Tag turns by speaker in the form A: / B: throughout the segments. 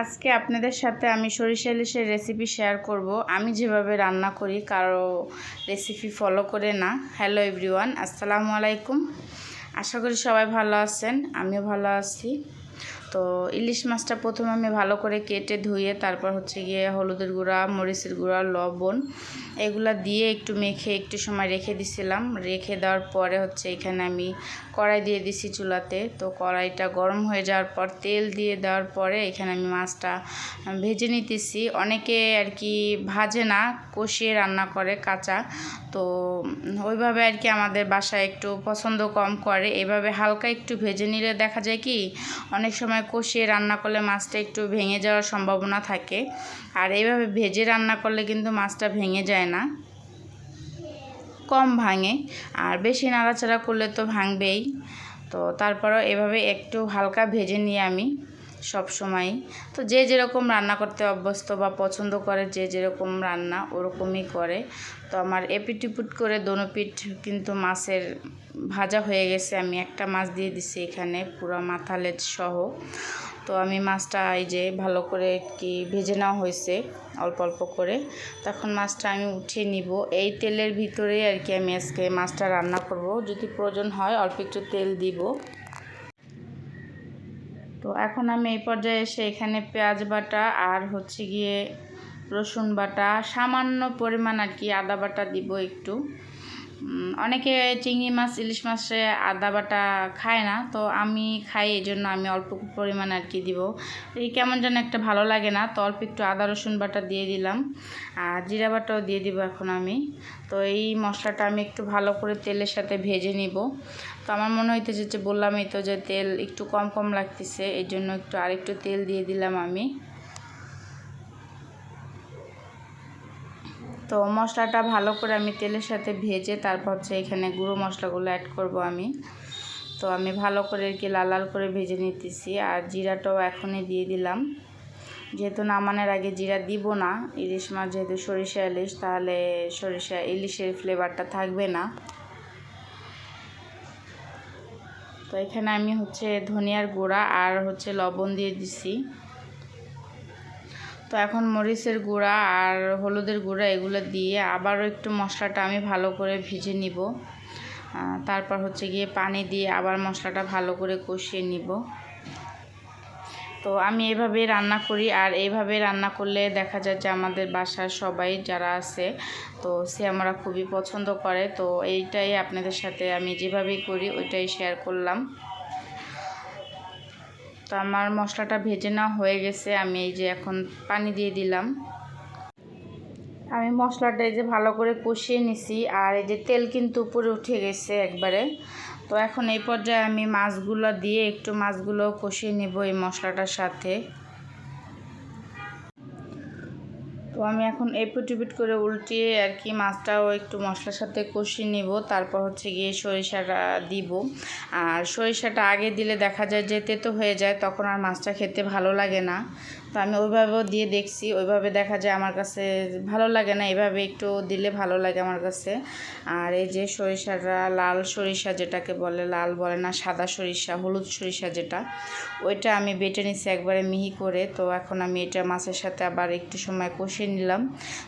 A: আজকে আপনাদের সাথে আমি সরিষা ইলিশের রেসিপি শেয়ার করব। আমি যেভাবে রান্না করি, কারও রেসিপি ফলো করে না। হ্যালো এভরিওয়ান আসসালামু আলাইকুম। আশা করি সবাই ভালো আছেন, আমিও ভালো আছি। তো ইলিশ মাছটা প্রথমে আমি ভালো করে কেটে ধুয়ে তারপর হচ্ছে গিয়ে হলুদের গুঁড়া, মরিচের গুঁড়া, লবণ এগুলা দিয়ে একটু মেখে একটু সময় রেখে দিছিলাম। রেখে দেওয়ার পরে হচ্ছে এখানে আমি কড়াই দিয়ে দিছি চুলাতে। তো কড়াইটা গরম হয়ে যাওয়ার পর তেল দিয়ে দেওয়ার পরে এখানে আমি মাছটা ভেজে নিতেছি। অনেকে আর কি ভাজে না, কষিয়ে রান্না করে কাঁচা। তো ওইভাবে আর কি আমাদের বাসায় একটু পছন্দ কম করে। এভাবে হালকা একটু ভেজে নিলে দেখা যায় কি অনেক সময় কষিয়ে রান্না করলে মাছটা একটু ভেঙে যাওয়ার সম্ভাবনা থাকে। আর এইভাবে ভেজে রান্না করলে কিন্তু মাছটা ভেঙে যায় না। কম ভাঙে। আর বেশি নাড়াচাড়া করলে তো ভাঙবেই। তো তারপরও এভাবে একটু হালকা ভেজে নিয়ে আমি। সব সময়। তো যে যেরকম রান্না করতে অভ্যস্ত বা পছন্দ করে, যে যেরকম রান্না ওরকমই করে। তো আমার এপিটিপুট করে দোনো পিঠ কিন্তু মাছের ভাজা হয়ে গেছে। আমি একটা মাছ দিয়ে দিছি এখানে, পুরো মাথা লেজ সহ। তো আমি মাছটা এই যে ভালো করে কি ভেজে নেওয়া হয়েছে, অল্প অল্প করে। তখন মাছটা আমি উঠিয়ে নিব। এই তেলের ভিতরে আর কি আমি আজকে মাছটা রান্না করব। যদি প্রয়োজন হয় অল্প একটু তেল দিব। তো এখন আমি এই পর্যায়ে এসে এখানে পেঁয়াজ বাটা আর হচ্ছে গিয়ে রসুন বাটা সামান্য পরিমাণ আর কি আদা বাটা দিব একটু। অনেকে চিংড়ি মাছ, ইলিশ মাছে আদা বাটা খায় না, তো আমি খাই এই জন্য আমি অল্প পরিমাণ আর কি দিব। এই কেমন যেন একটা ভালো লাগে না, তো অল্প একটু আদা, রসুন বাটা দিয়ে দিলাম। আর জিরা বাটাও দিয়ে দিব এখন আমি। তো এই মশলাটা আমি একটু ভালো করে তেলের সাথে ভেজে নিব। তো আমার মনে হইতেছে যে বললামই তো যে তেল একটু কম কম লাগতেছে এই জন্য একটু আরেকটু তেল দিয়ে দিলাম আমি। তো মশলাটা ভালো করে আমি তেলের সাথে ভেজে তারপর হচ্ছে এখানে গুঁড়ো মশলাগুলো অ্যাড করব আমি। তো আমি ভালো করে আর কি লাল লাল করে ভেজে নিতেছি আর জিরাটাও এখনই দিয়ে দিলাম। যেহেতু নামানোর আগে জিরা দিব না, ইলিশ মাছ যেহেতু সরিষা ইলিশ, তাহলে সরিষা ইলিশের ফ্লেভারটা থাকবে না। তো এখানে আমি হচ্ছে ধনিয়ার গুঁড়া আর হচ্ছে লবণ দিয়ে দিছি। তো এখন মরিচের গুঁড়া আর হলুদের গুঁড়া এগুলো দিয়ে আবারও একটু মশলাটা আমি ভালো করে ভেজে নিব। তারপর হচ্ছে গিয়ে পানি দিয়ে আবার মশলাটা ভালো করে কষিয়ে নিব। তো আমি এভাবে রান্না করি আর এইভাবে রান্না করলে দেখা যায় যে আমাদের বাসার সবাই যারা আছে, তো সে আমরা খুবই পছন্দ করে। তো এইটাই আপনাদের সাথে আমি যেভাবেই করি ওইটাই শেয়ার করলাম। তো আমার মশলাটা ভেজে না হয়ে গেছে, আমি এই যে এখন পানি দিয়ে দিলাম। আমি মশলাটা এই যে ভালো করে কষিয়ে নিছি, আর এই যে তেল কিন্তু উপরে উঠে গেছে একবারে। তো এখন এই পর্যায়ে আমি মাছগুলো দিয়ে একটু মাছগুলো কষিয়ে নেব এই মশলাটার সাথে। আমি এখন এপিট করে উল্টিয়ে আর কি মাছটাও একটু মশলার সাথে কষিয়ে নিব। তারপর হচ্ছে গিয়ে সরিষাটা দিব। আর সরিষাটা আগে দিলে দেখা যায় যে তেতো হয়ে যায়, তখন আর মাছটা খেতে ভালো লাগে না। তো আমি ওইভাবেও দিয়ে দেখছি, ওইভাবে দেখা যায় আমার কাছে ভালো লাগে না, এভাবে একটু দিলে ভালো লাগে আমার কাছে। আর এই যে সরিষাটা, লাল সরিষা যেটাকে বলে, লাল বলে না, সাদা সরিষা, হলুদ সরিষা যেটা, ওইটা আমি বেটে নিছি একবারে মিহি করে। তো এখন আমি এটা মাছের সাথে আবার একটু সময় কষিয়ে নিলাম।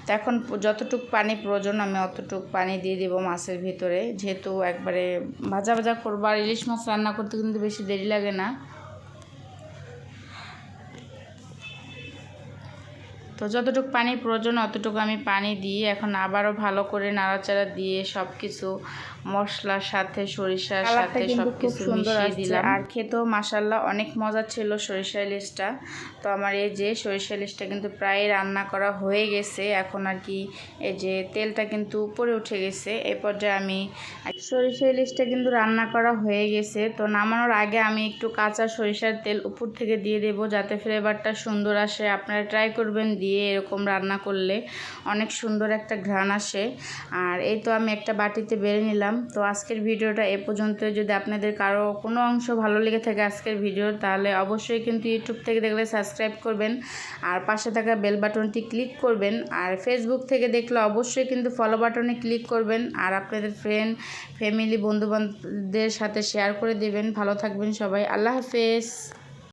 A: তো এখন যতটুকু পানি প্রয়োজন, আমি অতটুকু পানি দিয়ে দিব মাছের ভিতরে। যেহেতু একবারে ভাজা ভাজা করব, আর ইলিশ মাছ রান্না করতে কিন্তু বেশি দেরি লাগে না। তো যতটুকু পানির প্রয়োজন অতটুকু আমি পানি দিয়ে এখন আবারও ভালো করে নাড়াচাড়া দিয়ে সব কিছু মশলার সাথে সরিষার সাথে সব কিছু মিশিয়ে দিলাম। আর খেতেও মাসাল্লাহ অনেক মজা ছিল সরিষা ইলিশটা। তো আমার এই যে সরিষা ইলিশটা কিন্তু প্রায় রান্না করা হয়ে গেছে। এখন আর কি এই যে তেলটা কিন্তু উপরে উঠে গেছে। এই পর্যায়ে আমি সরিষা ইলিশটা কিন্তু রান্না করা হয়ে গেছে। তো নামানোর আগে আমি একটু কাঁচা সরিষার তেল উপর থেকে দিয়ে দেবো যাতে ফ্লেভারটা সুন্দর আসে। আপনারা ট্রাই করবেন দিয়ে এরকম রান্না করলে অনেক সুন্দর একটা ঘ্রাণ আসে। আর এই তো আমি একটা বাটিতে বেড়ে নিলাম। তো আজকের ভিডিওটা এ পর্যন্ত যদি আপনাদের কারও কোনো অংশ ভালো লেগে থাকে আজকের ভিডিও, তাহলে অবশ্যই কিন্তু ইউটিউব থেকে দেখলে সাবস্ক্রাইব করবেন। আর পাশে থাকা বেল বাটনটি ক্লিক করবেন। আর ফেসবুক থেকে দেখলে অবশ্যই কিন্তু ফলো বাটনে ক্লিক করবেন। আর আপনাদের ফ্রেন্ড ফ্যামিলি বন্ধুবান্ধবদের সাথে শেয়ার করে দেবেন। ভালো থাকবেন সবাই। আল্লাহ হাফেজ।